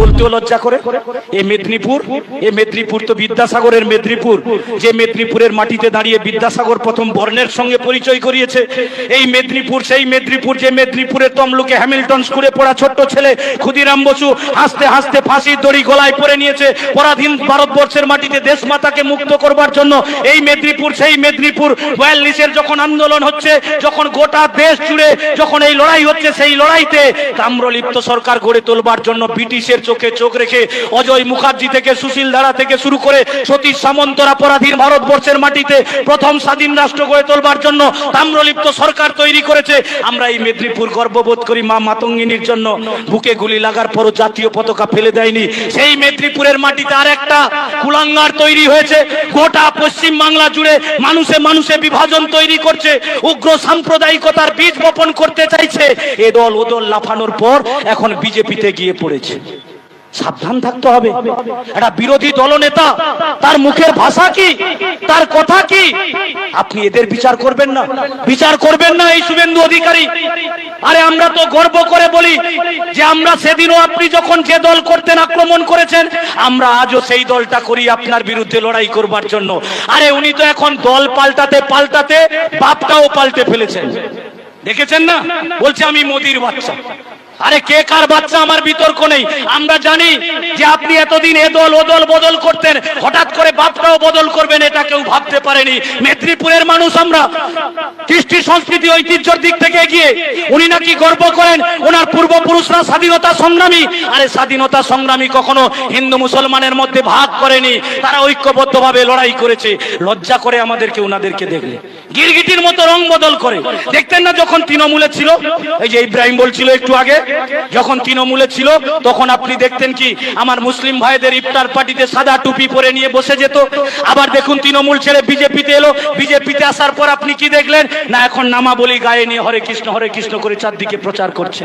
বলতেও লজ্জা করে। এ মেদিনীপুর এ মেদিনীপুর তো বিদ্যাসাগরের মেদিনীপুর। যে মেদিনীপুরের মাটিতে দাঁড়িয়ে বিদ্যাসাগর প্রথম বর্ণের সঙ্গে পরিচয় করিয়েছে, এই মেদিনীপুর, সেই মেদিনীপুর, যে মেদিনীপুরের তমলুকে হ্যামিল্টন স্কুলে পড়া ছোট্ট ছেলে ক্ষুদিরাম বসু হাসতে হাসতে ফাঁসির দড়ি গলায় পরে নিয়েছে। পরাধীন ভারতবর্ষের মাটিতে দেশ মাতাকে মুক্ত করবার জন্য এই মেদিনীপুর, সেই মেদিনীপুর বয়াল্লিশের যখন আন্দোলন হচ্ছে, যখন গোটা দেশ জুড়ে যখন এই লড়াই হচ্ছে, সেই লড়াইতে তাম্রলিপ্ত সরকার গড়ে তোলবার জন্য ব্রিটিশের চোখে চোখ রেখে অজয় মুখার্জি থেকে সুশীল ধারা থেকে শুরু করে সতীশ সামন্তরা পরাধীন ভারতবর্ষের মাটিতে প্রথম স্বাধীন রাষ্ট্র গড়ে তোলবার জন্য তাম্রলিপ্ত সরকার তৈরি করেছে। আমরা এই মেদিনীপুর গর্ববোধ করি মা মাতঙ্গিনীর জন্য। বুকে গুলি লাগার পরও জাতীয় পতাকা ফেলে দেয়নি। সেই মেদিনীপুরের মাটিতে আর একটা কুলাঙ্গার তৈরি হয়েছে। গোটা পশ্চিম বাংলা জুড়ে মানুষে মানুষে বিভাজন তৈরি করছে। উগ্র সাম্প্রদায়িকতার বীজ বপন করতে চাইছে। এ দল ও দল লাফানোর পর এখন বিজেপিতে গিয়ে পড়েছে। সাবধান থাকতে হবে। একটা বিরোধী দলনেতা, তার মুখের ভাষা কি? তার কথা কি? আপনি এদের বিচার করবেন না। বিচার করবেন না এই শুভেন্দু অধিকারী। আরে আমরা তো গর্ব করে বলি যে আমরা সেদিনও আপনি যখন যে দল করতেন আক্রমণ করেছেন, আমরা আজও সেই দলটা করি আপনার বিরুদ্ধে লড়াই করবার জন্য। আরে উনি তো এখন দল পাল্টাতে পাল্টাতে বাপটাও পাল্টে ফেলেছেন। দেখেছেন না? বলছে আমি মোদির বাচ্চা। আরে কে কার বাচ্চা আমার বিতর্ক নেই? আমরা জানি যে আপনি এতদিন এদল দল, ও দল বদল করতেন। হঠাৎ করে বাপটাও বদল করবেন, এটা কেউ ভাবতে পারেনি। মেদিনীপুরের মানুষ আমরা। কৃষ্টি সংস্কৃতি, ঐতিহ্যের দিক থেকে এগিয়ে উনি নাকি গর্ব করেন, ওনার পূর্বপুরুষরা স্বাধীনতা সংগ্রামী। আরে স্বাধীনতা সংগ্রামী কখনো হিন্দু মুসলমানের মধ্যে ভাগ করেনি, তারা ঐক্যবদ্ধভাবে লড়াই করেছে। লজ্জা করে আমাদেরকে ওনাদেরকে দেখলে। গিরগিটির মতো রং বদল করে। দেখতেন না যখন তৃণমূলে ছিল? এই যে ইব্রাহিম বলছিল একটু আগে, যখন তৃণমূলে ছিল, তখন আপনি দেখতেন কি, আমার মুসলিম ভাইদের ইফতার পার্টিতে সাদা টুপি পরে নিয়ে বসে যেত। আবার দেখুন তৃণমূল ছেড়ে বিজেপিতে এলো। বিজেপিতে আসার পর আপনি কি দেখলেন? না এখন নামাবলী গায়ে নিয়ে হরে কৃষ্ণ হরে কৃষ্ণ করে চারদিকে প্রচার করছে।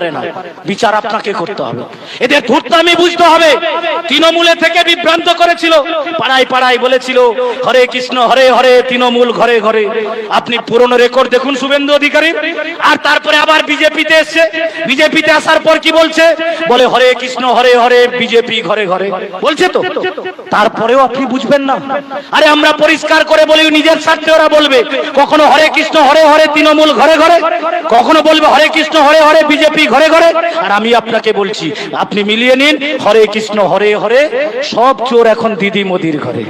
না। বিচার আপনাকে করতে হবে। এদের ধূর্তামি বুঝতে হবে। তৃণমূলে থেকে বিভ্রান্ত করেছিল। পাড়ায় পাড়ায় বলেছিল, হরে কৃষ্ণ, হরে হরে, তৃণমূল ঘরে ঘরে। আপনি পুরনো রেকর্ড দেখুন শুভেন্দু অধিকারী। আর তারপরে আবার বিজেপিতে এসছে। বিজেপিতে আসার পর কি বলছে? বলে, হরে কৃষ্ণ, হরে হরে, বিজেপি ঘরে ঘরে। বলছে তো। তারপরেও আপনি বুঝবেন না। আরে আমরা পরিষ্কার করে বলি, নিজের স্বার্থে ওরা বলবে, কখনো হরে কৃষ্ণ, হরে হরে, তৃণমূল ঘরে ঘরে? কখনো বলবে, হরে কৃষ্ণ, হরে হরে, বিজেপি ঘরে ঘরে। আর আমি আপনাকে বলছি, আপনি মিলিয়ে নিন, হরে কৃষ্ণ, হরে হরে। সব চোর এখন দিদি মোদির ঘরে।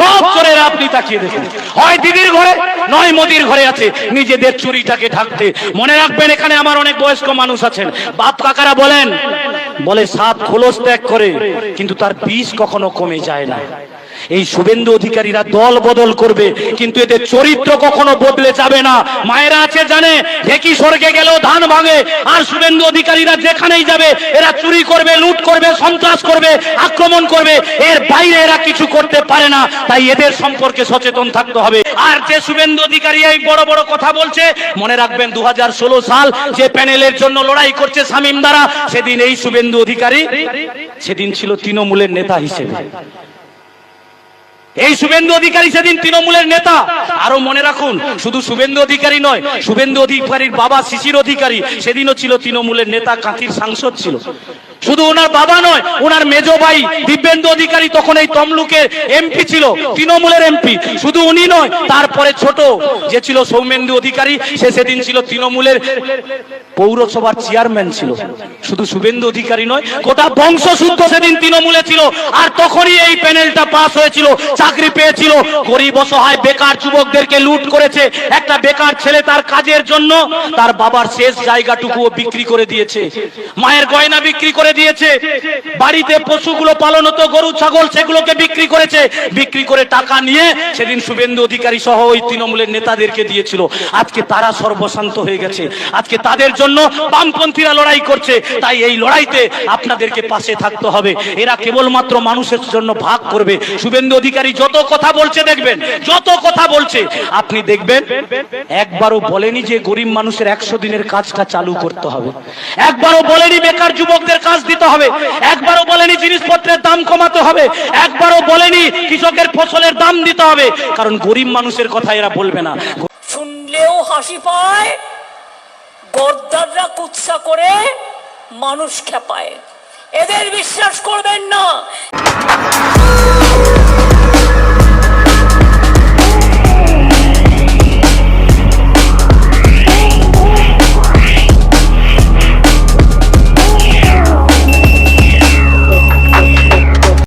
সব চোরের আপনি তাকিয়ে দেখুন। হয় দিদির ঘরে, নয় মোদির ঘরে আছে। নিজেদের চুরিটাকে ঢাকতে। মনে রাখবেন, এখানে আমার অনেক বয়স্ক মানুষ আছেন। বাপ কাকারা বলেন, বলে সাত খোলস ত্যাগ করে, কিন্তু তার বিষ কখনো কমে যায় না। এই শুভেন্দু অধিকারীরা দল বদল করবে, কিন্তু এদের চরিত্র কখনো বদলে যাবে না। মায়েরা আছে জানে, ঢেকি স্বর্গে গেলেও ধান ভাঙে, আর শুভেন্দু অধিকারীরা যেখানেই যাবে, এরা চুরি করবে, লুট করবে, সন্ত্রাস করবে, আক্রমণ করবে, এর বাইরে এরা কিছু করতে পারে না। তাই এদের সম্পর্কে সচেতন থাকতে হবে। আর যে শুভেন্দু অধিকারী এই বড় বড় কথা বলছে, মনে রাখবেন দু হাজার ষোলো সাল যে প্যানেলের জন্য লড়াই করছে শামীম দ্বারা সেদিন এই শুভেন্দু অধিকারী, সেদিন ছিল তৃণমূলের নেতা হিসেবে। এই শুভেন্দু অধিকারী সেদিন তৃণমূলের নেতা। আরও মনে রাখুন, শুধু শুভেন্দু অধিকারী নয়, শুভেন্দু অধিকারীর বাবা শিশির অধিকারী, সেদিনও ছিল তৃণমূলের নেতা, কাঁথির সাংসদ ছিল। শুধু ওনার বাবা নয়, ওনার মেজ ভাই দিব্যেন্দু অধিকারী তখন এই তমলুকের এমপি ছিল, তৃণমূলের এমপি। শুধু উনি নয়, তারপরে ছোট যে ছিল সৌমেন্দু অধিকারী, সে সেদিন ছিল তৃণমূলের পৌরসভার চেয়ারম্যান ছিল। শুধু শুভেন্দু অধিকারী নয়, গোটা বংশশুদ্ধ সেদিন তৃণমূলে ছিল। আর তখনই এই প্যানেলটা পাস হয়েছিল, চাকরি পেয়েছিল। গরিব, অসহায়, বেকার যুবকদেরকে লুট করেছে। একটা বেকার ছেলে তার কাজের জন্য তার বাবার শেষ জায়গাটুকুও বিক্রি করে দিয়েছে। মায়ের গয়না বিক্রি করে দিয়েছে। বাড়িতে পশুগুলো পালন হতো, গরু, ছাগল, সেগুলোকে বিক্রি করেছে। বিক্রি করে টাকা নিয়ে সেদিন শুভেন্দু অধিকারী সহ ওই তৃণমূলের নেতাদেরকে দিয়েছিল। আজকে তারা সর্বশান্ত হয়ে গেছে। আজকে তাদের জন্য বামপন্থীরা লড়াই করছে। তাই এই লড়াইতে আপনাদেরকে পাশে থাকতে হবে। এরা কেবলমাত্র মানুষের জন্য ভাগ করবে। শুভেন্দু অধিকারী যত কথা বলছে দেখবেন, যত কথা বলছে। আপনি দেখবেন, একবারও বলেনি যে গরিব মানুষের একশো দিনের কাজটা চালু করতে হবে। একবারও বলেনি বেকার যুবকদের কাজ দিতে হবে। একবারও বলেনি জিনিসপত্রের দাম কমাতে হবে। একবারও বলেনি কৃষকের ফসলের দাম দিতে হবে। কারণ গরিব মানুষের কথা এরা বলবে না। শুনলেও হাসি পায় গদ্দাররা কুৎসা করে মানুষ খেপায়। এদের বিশ্বাস করবেন না।